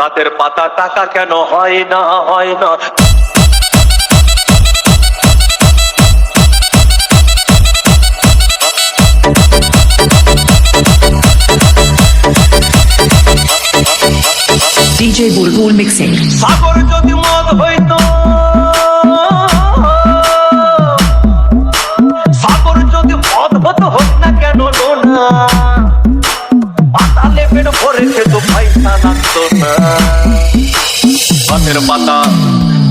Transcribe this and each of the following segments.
গাছের পাতা টাকা কেন হয় না হয় না DJ Bulbul Mixing. সাগর যদি মদ হইতো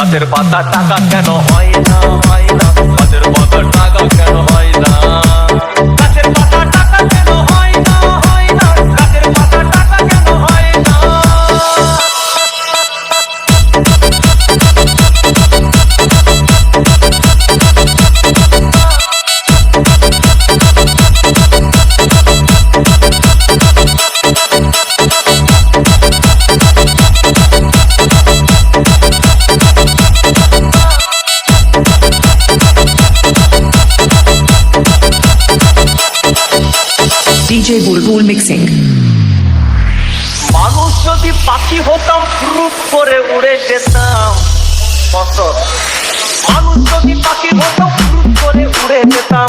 গাছের পাতা টাকা কেন হয় না হয় DJ Bulbul Mixing. মানুষ যদি পাখি হতাম গ্রুপ করে উড়ে যেতাম। কত মানুষ যদি পাখি হতাম গ্রুপ করে উড়ে যেতাম।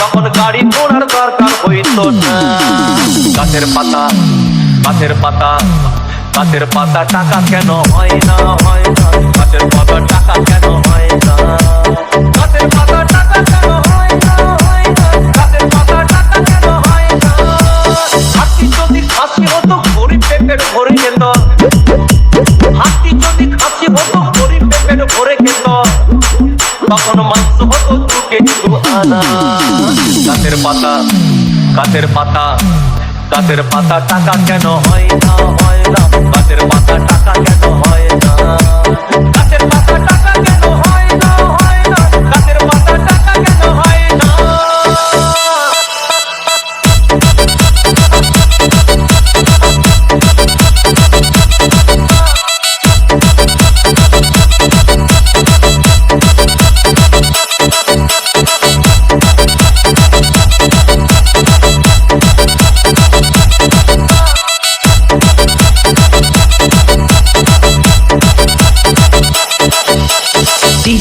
তখন গাড়ি ঘোড়ার দরকার হইতো না। গাছের পাতা গাছের পাতা গাছের পাতা টাকা কেন হয় না হয় না। গাছের পাতা টাকা কেন হয় না? তখন মাংস হতো দু আনা। গাছের পাতা গাছের পাতা গাছের পাতা টাকা কেন হয় না হয় না। গাছের পাতা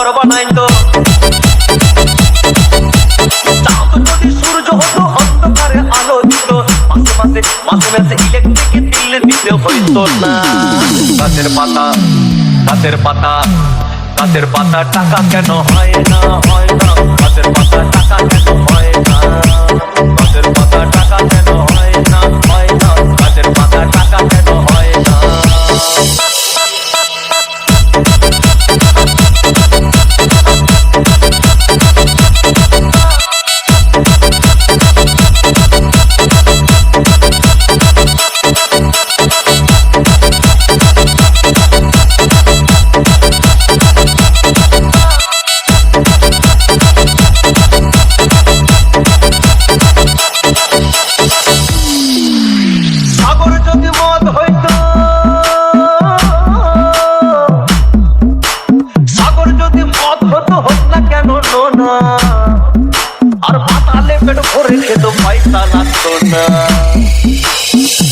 ঘর বানাইতো সূর্য হতো পাতা, গাছের পাতা গাছের পাতা টাকা কেন হয় না হয় না। গাছের পাতা টাকা কেন হয় না। গাছের ভরে খেত পয়সা লাগতো না।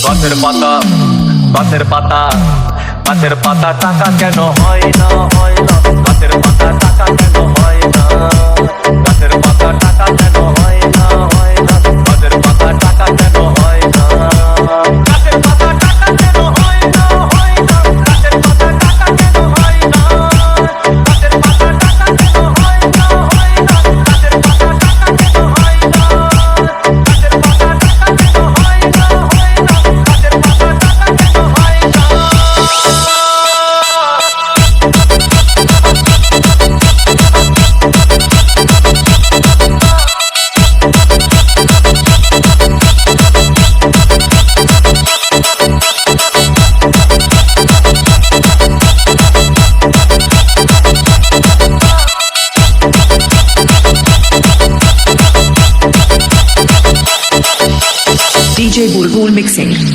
গাছের পাতা গাছের পাতা গাছের পাতা টাকা কেন হয় না হয় না? গাছের পাতা টাকা কেন DJ Bulbul Mixing.